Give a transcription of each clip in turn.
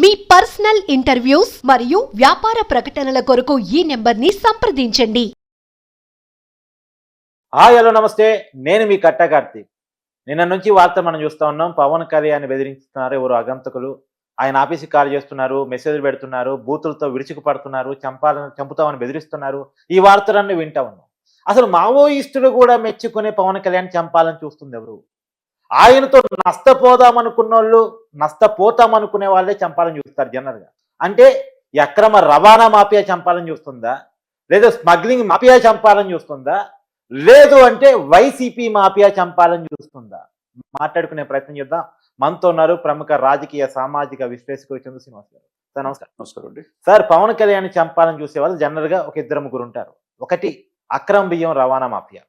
మీ personal interviews మరియు వ్యాపార ప్రకటనల కొరకు ఈ నెంబర్ని సంప్రదించండి. హాయ్ హలో నమస్తే. నేను మీ కట్ట కార్తీక్ నిన్న నుంచి వార్త మనం చూస్తా ఉన్నాం. పవన్ కళ్యాణ్ బెదిరిస్తున్నారు ఎవరు అగంతకులు. ఆయన ఆఫీస్కి కాల్ చేస్తున్నారు మెసేజ్లు పెడుతున్నారు బూతులతో విరుచుకు పడుతున్నారు చంపాలని చంపుతామని బెదిరిస్తున్నారు. ఈ వార్తలన్నీ వింటా ఉన్నాం. అసలు మావోయిస్టులు కూడా మెచ్చుకునే పవన్ కళ్యాణ్ చంపాలని చూస్తుంది ఎవరు? ఆయనతో నష్టపోదాం అనుకున్న వాళ్ళు నష్టపోతాం అనుకునే వాళ్ళే చంపాలని చూస్తారు జనరల్గా అంటే అక్రమ రవాణా మాఫియా చంపాలని చూస్తుందా? లేదా స్మగ్లింగ్ మాఫియా చంపాలని చూస్తుందా? లేదు అంటే వైసీపీ మాఫియా చంపాలని చూస్తుందా? మాట్లాడుకునే ప్రయత్నం చేద్దాం. మనతో ఉన్నారు ప్రముఖ రాజకీయ సామాజిక విశ్లేషకులు చంద్ర శ్రీనివాస్ గారు. సార్ నమస్కారం. నమస్కారం అండి. సార్ పవన్ కళ్యాణ్ చంపాలని చూసే వాళ్ళు జనరల్గా ఒక ఇద్దరు ముగ్గురు ఉంటారు. ఒకటి అక్రమ బియ్యం రవాణా మాఫియా.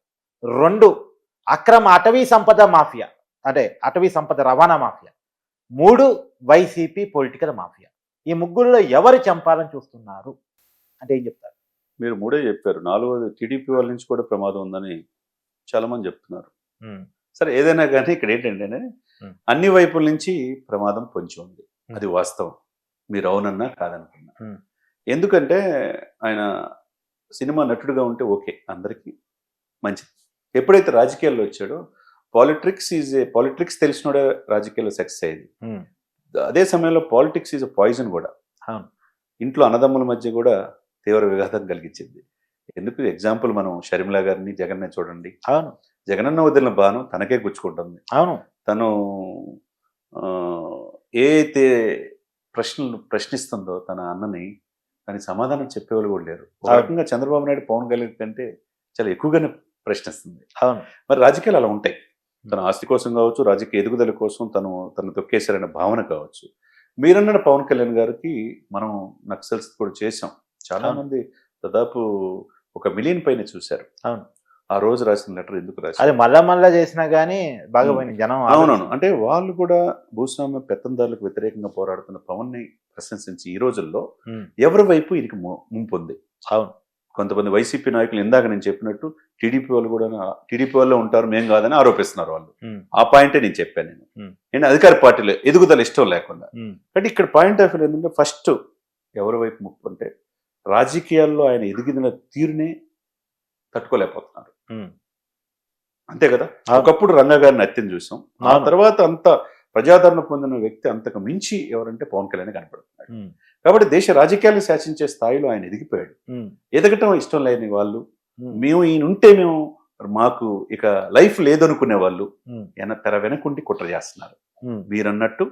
రెండు అక్రమ అటవీ సంపద మాఫియా. అంటే అటవీ సంపద రవాణా మాఫియా. మూడు వైసీపీ పొలిటికల్ మాఫియా. ఈ ముగ్గురులో ఎవరు చంపాలని చూస్తున్నారు? అంటే ఏం చెప్తారు? మీరు మూడే చెప్పారు. నాలుగోది టీడీపీ వాళ్ళ నుంచి కూడా ప్రమాదం ఉందని చాలా మంది చెప్తున్నారు సరే ఏదైనా కానీ ఇక్కడ ఏంటంటే. అన్ని వైపుల నుంచి ప్రమాదం పొంచి ఉంది. అది వాస్తవం. మీరు అవునన్నా కాదనుకున్నా. ఎందుకంటే ఆయన సినిమా నటుడుగా ఉంటే ఓకే అందరికీ మంచిది. ఎప్పుడైతే రాజకీయాల్లో వచ్చాడో పాలిటిక్స్ ఈజ్ ఏ పాలిటిక్స్ తెలిసినోడే రాజకీయాల్లో సక్సెస్ అయ్యేది. Hmm. అదే సమయంలో పాలిటిక్స్ ఈజ్ పాయిజన్ కూడా. అవును. ఇంట్లో అన్నదమ్ముల మధ్య కూడా తీవ్ర విఘాతం కలిగించింది. ఎందుకు? ఎగ్జాంపుల్ మనం షర్మిల గారిని జగన్నే చూడండి. అవును. జగనన్న వదిలిన బాను తనకే గుచ్చుకుంటుంది. అవును. తను ఏ అయితే ప్రశ్నలు ప్రశ్నిస్తుందో తన అన్నని దానికి సమాధానం చెప్పేవాళ్ళు కూడా లేరు. రకంగా చంద్రబాబు నాయుడు పవన్ కళ్యాణ్ కంటే చాలా ఎక్కువగానే ప్రశ్నిస్తుంది. అవును. మరి రాజకీయాలు అలా ఉంటాయి. తన ఆస్తి కోసం కావచ్చు రాజకీయ ఎదుగుదల కోసం తను తను తొక్కేశారనే భావన కావచ్చు మీరన్న పవన్ కళ్యాణ్ గారికి మనం నక్సల్స్ కూడా చేశాం చాలా. మంది దాదాపు ఒక మిలియన్ పైన చూశారు అవును. ఆ రోజు రాసిన లెటర్ ఎందుకు అది రాశారు మళ్ళా మళ్ళా చేసినా గానీ బాగా. పోయింది జనం అవునవును అంటే వాళ్ళు కూడా భూస్వామ్య పెత్తందారులకు వ్యతిరేకంగా పోరాడుతున్న పవన్ని ప్రశంసించి ఈ రోజుల్లో. ఎవరి వైపు ఈయనకి ము- ముంపు ఉంది అవును కొంతమంది వైసీపీ నాయకులు ఇందాక నేను చెప్పినట్టు టీడీపీ వాళ్ళు కూడా టీడీపీ వాళ్ళు ఉంటారు మేం కాదని ఆరోపిస్తున్నారు వాళ్ళు. ఆ పాయింటే నేను చెప్పాను నేను. నేను అధికార పార్టీలో ఎదుగుదల ఇష్టం లేకుండా. అంటే ఇక్కడ పాయింట్ ఆఫ్ వ్యూ ఏంటంటే ఫస్ట్ ఎవరి వైపు ముప్పు అంటే రాజకీయాల్లో ఆయన ఎదిగిన తీరునే తట్టుకోలేకపోతున్నారు. అంతే కదా. ఒకప్పుడు రంగా గారిని అత్యం చూసాం ఆ. తర్వాత అంత ప్రజాదరణ పొందిన వ్యక్తి అంతకు మించి ఎవరంటే పవన్ కళ్యాణ్ కనపడుతున్నాడు. కాబట్టి దేశ రాజకీయాలను శాసించే స్థాయిలో ఆయన ఎదిగిపోయాడు. ఎదగటం ఇష్టం లేని వాళ్ళు. మేము ఈయన ఉంటే మేము మాకు ఇక లైఫ్ లేదనుకునే వాళ్ళు తెర వెనకుండి కుట్ర చేస్తున్నారు. మీరన్నట్టు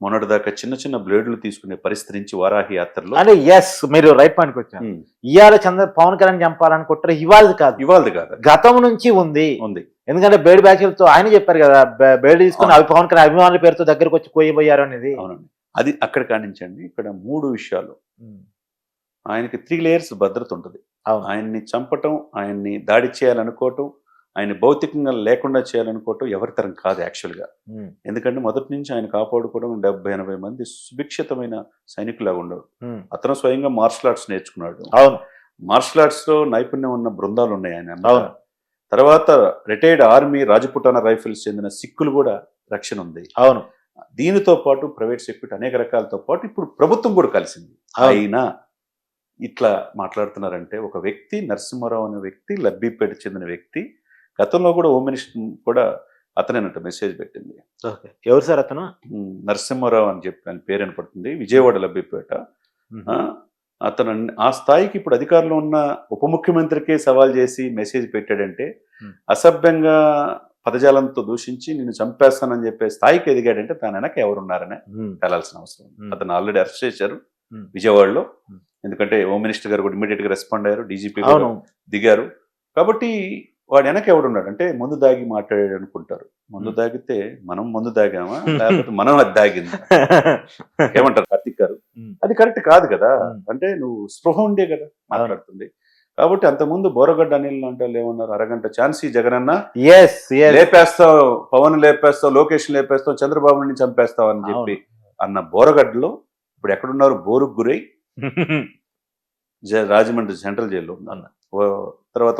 మొన్నటిదాకా చిన్న చిన్న బ్లేడ్లు తీసుకునే పరిస్థితి నుంచి వారాహి యాత్రలో అంటే ఎస్ మీరు రైట్ పాయింట్కి వచ్చారు. ఇవాళ చంద్ర పవన్ కళ్యాణ్ చంపాలని కుట్ర ఇవాళది కాదు. ఇవాళది కాదు. గతం నుంచి ఉంది. ఉంది. ఎందుకంటే బేడి బ్యాచ్లతో ఆయన చెప్పారు కదా బేడి తీసుకుని. అవి పవన్ కళ్యాణ్ అభిమానుల పేరుతో దగ్గరకు వచ్చి కోయబోయారు అనేది. అవునండి. అది అక్కడ కానించండి ఇక్కడ మూడు విషయాలు. ఆయనకి త్రీ లేయర్స్ భద్రత ఉంటుంది. ఆయన్ని చంపటం ఆయన్ని దాడి చేయాలనుకోవటం ఆయన భౌతికంగా లేకుండా చేయాలనుకోవటం ఎవరి తరం కాదు యాక్చువల్గా. ఎందుకంటే మొదటి నుంచి ఆయన కాపాడుకోవడం డెబ్బై ఎనభై మంది సుభిక్షితమైన సైనికులాగా ఉండవు. అతను స్వయంగా మార్షల్ ఆర్ట్స్ నేర్చుకున్నాడు. అవును. మార్షల్ ఆర్ట్స్లో నైపుణ్యం ఉన్న బృందాలు ఉన్నాయి ఆయన. తర్వాత రిటైర్డ్ ఆర్మీ రాజపుటాన రైఫిల్స్ చెందిన సిక్కులు కూడా రక్షణ ఉంది. అవును. దీనితో పాటు ప్రైవేట్ సెక్యూరిటీ అనేక రకాలతో పాటు ఇప్పుడు ప్రభుత్వం కూడా కలిసింది. అయినా ఇట్లా మాట్లాడుతున్నారంటే ఒక వ్యక్తి నరసింహారావు అనే వ్యక్తి లబ్బిపేట చెందిన వ్యక్తి గతంలో కూడా హోమ్ మినిస్టర్ కూడా అతనేనట మెసేజ్ పెట్టింది. ఓకే. ఎవరు సార్ అతను? నరసింహారావు అని చెప్పి ఆయన పేరు వినపడుతుంది. విజయవాడ లబ్బిపేట. అతను ఆ స్థాయికి ఇప్పుడు అధికారంలో ఉన్న ఉప ముఖ్యమంత్రికే సవాల్ చేసి మెసేజ్ పెట్టాడంటే. అసభ్యంగా పదజాలంతో దూషించి నిన్ను చంపేస్తానని చెప్పే స్థాయికి ఎదిగాడంటే తన వెనక ఎవరున్నారనే. తేలాల్సిన అవసరం. అతను ఆల్రెడీ అరెస్ట్ చేశారు. విజయవాడలో. ఎందుకంటే హోమ్ మినిస్టర్ గారు కూడా ఇమీడియట్గా రెస్పాండ్ అయ్యారు డీజీపీ దిగారు కాబట్టి వాడు వెనక ఎవడున్నాడు అంటే ముందు దాగి మాట్లాడాడు అనుకుంటారు ముందు. దాగితే మనం ముందు దాగామా లేకపోతే మనం అది దాగింది ఏమంటారు కార్తిక్ గారు. అది కరెక్ట్ కాదు కదా. అంటే నువ్వు స్పృహ ఉండే కదా మాట్లాడుతుంది కాబట్టి అంతకుముందు బోరగడ్డ అనిల్ అంటే ఏమన్నారు? అరగంట ఛాన్సీ జగనన్న ఎస్ ఎస్ లేపేస్తావు పవన్ లేపేస్తావు లోకేష్ లేపేస్తావు చంద్రబాబుని చంపేస్తావు అని చెప్పి అన్న బోరగడ్డలో ఇప్పుడు ఎక్కడున్నారు? బోరుకు గురై రాజమండ్రి సెంట్రల్ జైల్లో ఓ- తర్వాత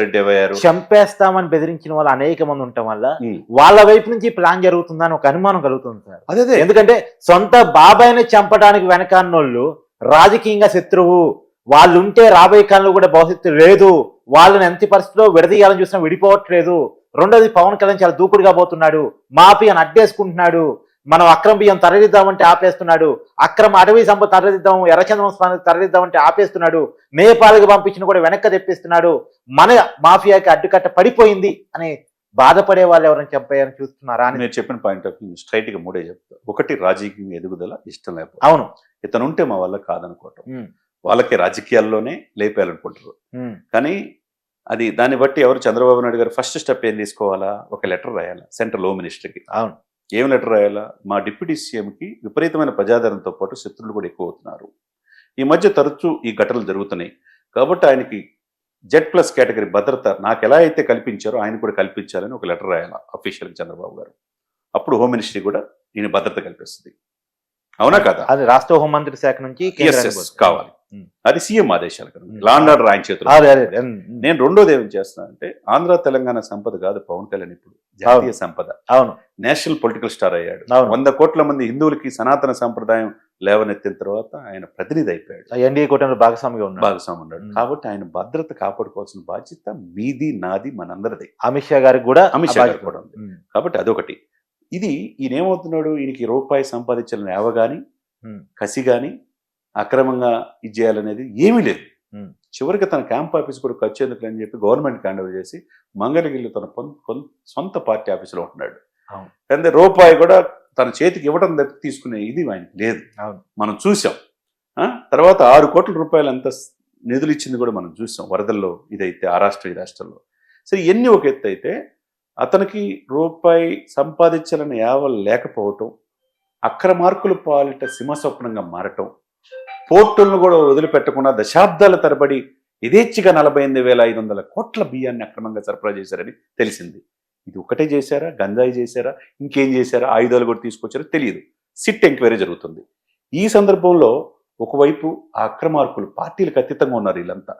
రెడ్డి అయ్యారు చంపేస్తామని బెదిరించిన వాళ్ళు అనేక మంది ఉండటం వల్ల. వాళ్ళ వైపు నుంచి ప్లాన్ జరుగుతుందని ఒక అనుమానం కలుగుతుంది సార్. అదే అదే. ఎందుకంటే సొంత బాబాయిని చంపడానికి వెనకాన్నోళ్ళు రాజకీయంగా శత్రువు. వాళ్ళు ఉంటే రాబోయే కాలంలో కూడా భవిష్యత్తు లేదు. వాళ్ళని ఎంత పరిస్థితిలో విడదీయాలని చూసినా విడిపోవట్లేదు. రెండోది పవన్ కళ్యాణ్ చాలా దూకుడుగా పోతున్నాడు. మాఫీ అని అడ్డేసుకుంటున్నాడు. మనం అక్రమ బియ్యం తరలిద్దామంటే ఆపేస్తున్నాడు. అక్రమ అటవీ సంపద తరలిద్దాం ఎర్రచంద్రం తరలిద్దామంటే ఆపేస్తున్నాడు. నేపాల్కి పంపించిన కూడా వెనక్కి తెప్పిస్తున్నాడు. మన మాఫియాకి అడ్డుకట్ట పడిపోయింది అని బాధపడే వాళ్ళు ఎవరైనా చంపాయని చూస్తున్నారా అని. మీరు చెప్పిన పాయింట్ ఆఫ్ వ్యూ స్ట్రైట్గా మూడే చెప్తా. ఒకటి రాజకీయ ఎదుగుదల ఇష్టం లేకపోతే అవును. ఇతను ఉంటే మా వల్ల కాదనుకోవటం. వాళ్ళకి రాజకీయాల్లోనే లేపేయాలనుకుంటారు. కానీ అది దాన్ని బట్టి ఎవరు చంద్రబాబు నాయుడు గారు ఫస్ట్ స్టెప్ ఏం తీసుకోవాలా? ఒక లెటర్ రాయాలా? సెంట్రల్ హోమ్ మినిస్టర్కి. అవును. ఏం లెటర్ రాయాలా? మా డిప్యూటీ సీఎంకి విపరీతమైన ప్రజాదరణతో పాటు శత్రువులు కూడా ఎక్కువ అవుతున్నారు ఈ మధ్య తరచూ ఈ ఘటనలు జరుగుతున్నాయి. కాబట్టి ఆయనకి జెడ్ ప్లస్ కేటగిరీ భద్రత నాకు ఎలా అయితే కల్పించారో ఆయన కూడా కల్పించాలని ఒక లెటర్ రాయాలా అఫీషియల్ చంద్రబాబు గారు. అప్పుడు హోమ్ మినిస్ట్రీ కూడా ఈయన భద్రత కల్పిస్తుంది. అవునా కదా? అది రాష్ట్ర హోంమంత్రి శాఖ నుంచి. కావాలి. అది సీఎం ఆదేశాలు కదా. లాండ్ ఆర్డర్ ఆయన చేతులు. నేను రెండోది ఏం చేస్తున్నానంటే ఆంధ్ర తెలంగాణ సంపద కాదు పవన్ కళ్యాణ్ ఇప్పుడు. జాతీయ సంపద. అవును. నేషనల్ పొలిటికల్ స్టార్ అయ్యాడు. వంద కోట్ల మంది హిందువులకి సనాతన సంప్రదాయం లేవనెత్తిన తర్వాత ఆయన ప్రతినిధి అయిపోయాడు. ఎన్డీఏ కూటమిలో భాగస్వామిగా ఉన్నాడు. భాగస్వామి ఉన్నాడు. కాబట్టి ఆయన భద్రత కాపాడుకోవాల్సిన బాధ్యత మీది నాది మనందరిది. అమిత్ షా గారికి కూడా అమిత్ షా గారికి కూడా ఉంది. కాబట్టి అదొకటి. ఇది ఈయన ఏమవుతున్నాడు ఈయనకి రూపాయి సంపాదించాలని ఏవ గాని ఉమ్, కసి గాని అక్రమంగా ఇది చేయాలనేది ఏమీ లేదు. చివరికి తన క్యాంప్ ఆఫీస్ కూడా ఖర్చు ఎందుకు అని చెప్పి గవర్నమెంట్ హ్యాండ్ ఓవర్ చేసి మంగళగిరిలో తన సొంత పార్టీ ఆఫీసులో ఉంటున్నాడు. అంటే రూపాయి కూడా తన చేతికి ఇవ్వడం తప్పి తీసుకునే ఇది ఆయనకి లేదు. మనం చూసాం? తర్వాత ఆరు కోట్ల రూపాయలు ఎంత స్- నిధులు ఇచ్చింది కూడా మనం చూసాం వరదల్లో ఇదైతే ఆ రాష్ట్ర ఈ రాష్ట్రంలో. సరే ఇవన్నీ ఒక ఎత్తు అయితే అతనికి రూపాయి సంపాదించాలని యావలు లేకపోవటం అక్రమార్కుల పాలిట సింహస్వప్నంగా మారటం పోర్టులను కూడా వదిలిపెట్టకుండా దశాబ్దాల తరబడి యథేచ్ఛగా నలభై ఎనిమిది వేల ఐదు వందల కోట్ల బియ్యాన్ని అక్రమంగా సరఫరా చేశారని తెలిసింది. ఇది ఒకటే చేశారా? గంజాయి చేశారా? ఇంకేం చేశారా? ఆయుధాలు కూడా తీసుకొచ్చారో తెలియదు. సిట్ ఎంక్వైరీ జరుగుతుంది. ఈ సందర్భంలో ఒకవైపు ఆ అక్రమార్కులు పార్టీలకు అతీతంగా ఉన్నారు వీళ్ళంతా.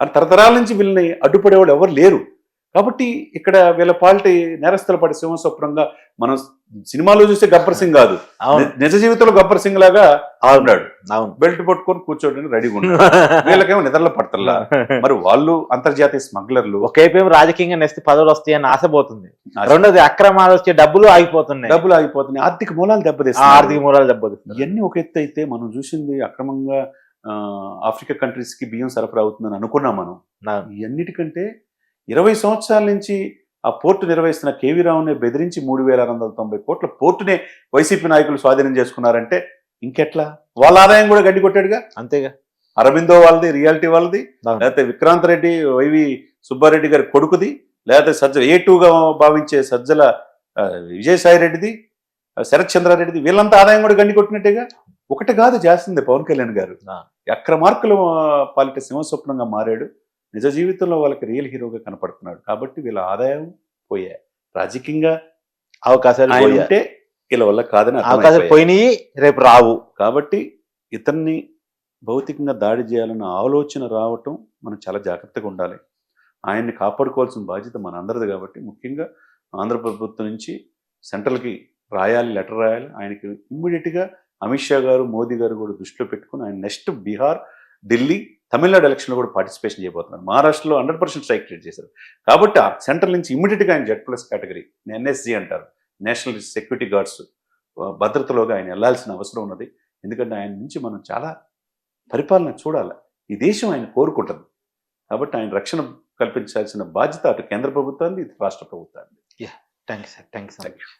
అని తరతరాల నుంచి వీళ్ళని అడ్డుపడేవాళ్ళు ఎవరు లేరు. కాబట్టి ఇక్కడ వీళ్ళ పాలిటీ నేరస్తుల పాటి సింహస్వప్నంగా మనం సినిమాలో చూస్తే గబ్బర్ సింగ్ కాదు. నిజ జీవితంలో గబ్బర్ సింగ్ లాగా ఉన్నాడు. బెల్ట్ పట్టుకొని కూర్చోడానికి రెడీగా ఉన్నాడు. వీళ్ళకేమో నిద్రలో పడతల్లా. మరి వాళ్ళు అంతర్జాతీయ స్మగ్లర్లు. ఒకేపేమో రాజకీయంగా నెక్స్ట్ పదవులు వస్తాయని ఆశపోతుంది రెండోది అక్రమాలు వచ్చే డబ్బులు ఆగిపోతున్నాయి. డబ్బులు ఆగిపోతున్నాయి. ఆర్థిక మూలాలు దెబ్బతీస్తాయి ఆర్థిక మూలాలు దెబ్బతిస్తున్నాయి. ఇవన్నీ ఒక ఎత్తు అయితే మనం చూసింది అక్రమంగా ఆఫ్రికా కంట్రీస్కి బియ్యం సరఫరా అవుతుందని అనుకున్నాం మనం. ఇవన్నిటికంటే ఇరవై సంవత్సరాల నుంచి ఆ పోర్టు నిర్వహిస్తున్న కేవీ రావునే బెదిరించి మూడు వేల ఆరు వందల తొంభై కోట్ల పోర్టునే వైసీపీ నాయకులు స్వాధీనం చేసుకున్నారంటే ఇంకెట్లా? వాళ్ళ ఆదాయం కూడా గడ్డి కొట్టాడుగా? అంతేగా. అరబిందో వాళ్ళది రియాలిటీ వాళ్ళది. లేకపోతే విక్రాంత్ రెడ్డి వైవి సుబ్బారెడ్డి గారి కొడుకుది లేకపోతే సజ్జల ఏ టూగా భావించే సజ్జల విజయసాయి రెడ్డిది శరత్ చంద్రారెడ్డిది వీళ్ళంతా ఆదాయం కూడా గండి కొట్టినట్టేగా? ఒకటి కాదు చేస్తుంది పవన్ కళ్యాణ్ గారు. అక్రమార్కులు పాలిట సింహస్వప్నంగా మారాడు. నిజ జీవితంలో వాళ్ళకి రియల్ హీరోగా కనపడుతున్నాడు కాబట్టి వీళ్ళ ఆదాయం పోయాయి రాజకీయంగా అవకాశాలు. ఉంటే వీళ్ళ వల్ల కాదని అవకాశాలు. పోయినాయి రేపు రావు కాబట్టి ఇతన్ని భౌతికంగా దాడి చేయాలన్న ఆలోచన రావటం మనం చాలా జాగ్రత్తగా ఉండాలి ఆయన్ని కాపాడుకోవాల్సిన బాధ్యత మన అందరిది కాబట్టి ముఖ్యంగా ఆంధ్ర ప్రభుత్వం నుంచి సెంట్రల్కి రాయాలి లెటర్ రాయాలి ఆయనకి ఇమ్మీడియట్గా అమిత్ షా గారు మోదీ గారు కూడా దృష్టిలో పెట్టుకుని ఆయన నెక్స్ట్ బీహార్ ఢిల్లీ తమిళనాడు ఎలక్షన్లో కూడా పార్టిసిపేషన్ చేయబోతున్నారు. మహారాష్ట్రలో హండ్రెడ్ పర్సెంట్ స్ట్రైక్ క్రియేట్ చేశారు. కాబట్టి ఆ సెంట్రల్ నుంచి ఇమ్మీడియట్గా ఆయన జెడ్ ప్లస్ కేటగిరీ ఎన్ఎస్జీ అంటారు. నేషనల్ సెక్యూరిటీ గార్డ్స్ భద్రతలోగా ఆయన వెళ్ళాల్సిన అవసరం ఉన్నది. ఎందుకంటే ఆయన నుంచి మనం చాలా పరిపాలన చూడాలి. ఈ దేశం ఆయన కోరుకుంటుంది. కాబట్టి ఆయన రక్షణ కల్పించాల్సిన బాధ్యత అటు కేంద్ర ప్రభుత్వాన్ని రాష్ట్ర ప్రభుత్వాన్ని thank you sir. Thank you